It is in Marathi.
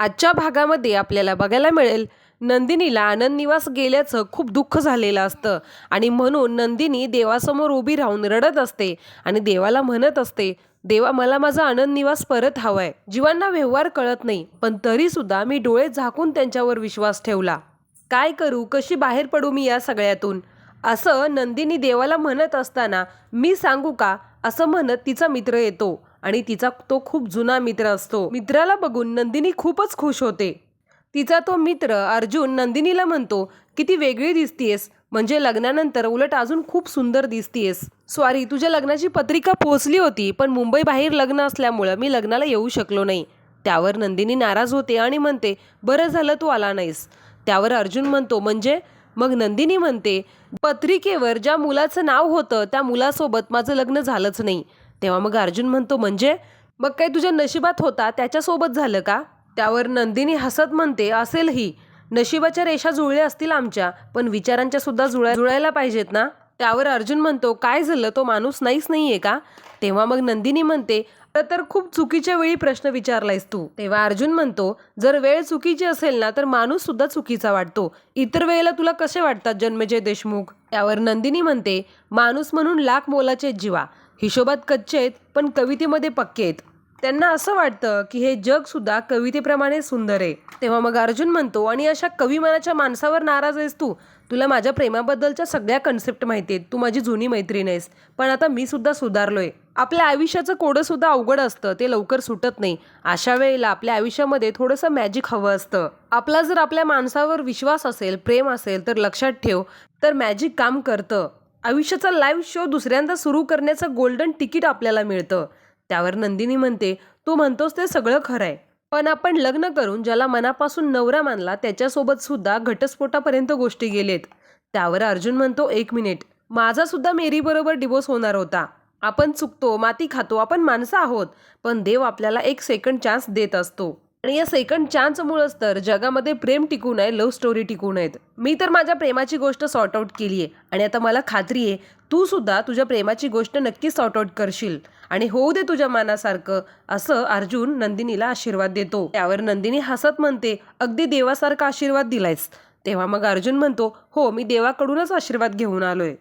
आजच्या भागामध्ये आपल्याला बघायला मिळेल नंदिनीला आनंद निवास गेल्याचं खूप दुःख झालेलं असतं. आणि म्हणून नंदिनी देवासमोर उभी राहून रडत असते आणि देवाला म्हणत असते देवा मला माझा आनंद निवास परत हवाय. जीवांना व्यवहार कळत नाही पण तरी सुद्धा मी डोळे झाकून त्यांच्यावर विश्वास ठेवला. काय करू? कशी बाहेर पडू मी या सगळ्यातून? असं नंदिनी देवाला म्हणत असताना मी सांगू का? असं म्हणत तिचा मित्र येतो. आणि तिचा तो खूप जुना मित्र असतो. मित्राला बघून नंदिनी खूपच खुश होते. तिचा तो मित्र अर्जुन नंदिनीला म्हणतो किती वेगळी दिसतीयस. म्हणजे लग्नानंतर उलट अजून खूप सुंदर दिसतीयस. स्वारी तुझ्या लग्नाची पत्रिका पोहोचली होती पण मुंबई बाहेर लग्न असल्यामुळं मी लग्नाला येऊ शकलो नाही. त्यावर नंदिनी नाराज होते आणि म्हणते बरं झालं तू आला नाहीस. त्यावर अर्जुन म्हणतो म्हणजे? मग नंदिनी म्हणते पत्रिकेवर ज्या मुलाचं नाव होतं त्या मुलासोबत माझं लग्न झालंच नाही. तेव्हा मग अर्जुन म्हणतो म्हणजे? मग काही तुझ्या नशिबात होता? त्याच्यासोबत झालं का? त्यावर नंदिनी हसत म्हणते असेलही. नशिबाच्या रेषा जुळल्या असतील आमच्या पण विचारांच्या सुद्धा जुळ्या जुळायला पाहिजेत ना? त्यावर अर्जुन म्हणतो काय झालं? तो माणूस नाहीच नाहीये का? तेव्हा मग नंदिनी म्हणते तर खूप चुकीच्या वेळी प्रश्न विचारलायस तू. तेव्हा अर्जुन म्हणतो जर वेळ चुकीची असेल ना तर माणूस सुद्धा चुकीचा वाटतो. इतर वेळेला तुला कसे वाटतात जन्मजय देशमुख? त्यावर नंदिनी म्हणते माणूस म्हणून लाख मोलाचे जीवा. हिशोबात कच्चे आहेत पण कवितेमध्ये पक्के आहेत. त्यांना असं वाटतं की हे जग सुद्धा कवितेप्रमाणे सुंदर आहे. तेव्हा मग अर्जुन म्हणतो आणि अशा कवी मनाच्या माणसावर नाराज आहेस तू? तुला माझ्या प्रेमाबद्दलच्या सगळ्या कन्सेप्ट माहिती आहेत. तू माझी जुनी मैत्रीण आहेस. पण आता मी सुद्धा सुधारलोय. आपल्या आयुष्याचं कोडं सुद्धा अवघड असतं. ते लवकर सुटत नाही. अशा वेळेला आपल्या आयुष्यामध्ये थोडंसं मॅजिक हवं असतं. आपला जर आपल्या माणसावर विश्वास असेल प्रेम असेल तर लक्षात ठेव तर मॅजिक काम करतं. आयुष्याचा लाईव्ह शो दुसऱ्यांदा सुरू करण्याचं गोल्डन तिकीट आपल्याला मिळतं. त्यावर नंदिनी म्हणते तू म्हणतोस ते सगळं खरं आहे पण आपण लग्न करून ज्याला मनापासून नवरा मानला त्याच्यासोबत सुद्धा घटस्फोटापर्यंत गोष्टी गेलेत. त्यावर अर्जुन म्हणतो एक मिनिट माझा सुद्धा मेरीबरोबर डिवोर्स होणार होता. आपण चुकतो माती खातो आपण माणसं आहोत. पण देव आपल्याला एक सेकंड चान्स देत असतो. आणि या सेकंड चान्समुळंच तर जगामध्ये प्रेम टिकून आहे लव्ह स्टोरी टिकून आहेत मी तर माझ्या प्रेमाची गोष्ट सॉर्ट आऊट केली आहे आणि आता मला खात्री आहे तू सुद्धा तुझ्या प्रेमाची गोष्ट नक्की सॉर्ट आऊट करशील. आणि होऊ दे तुझ्या मनासारखं असं अर्जुन नंदिनीला आशीर्वाद देतो. त्यावर नंदिनी हसत म्हणते अगदी देवासारखा आशीर्वाद दिलायस. तेव्हा मग अर्जुन म्हणतो हो मी देवाकडूनच आशीर्वाद घेऊन आलोय.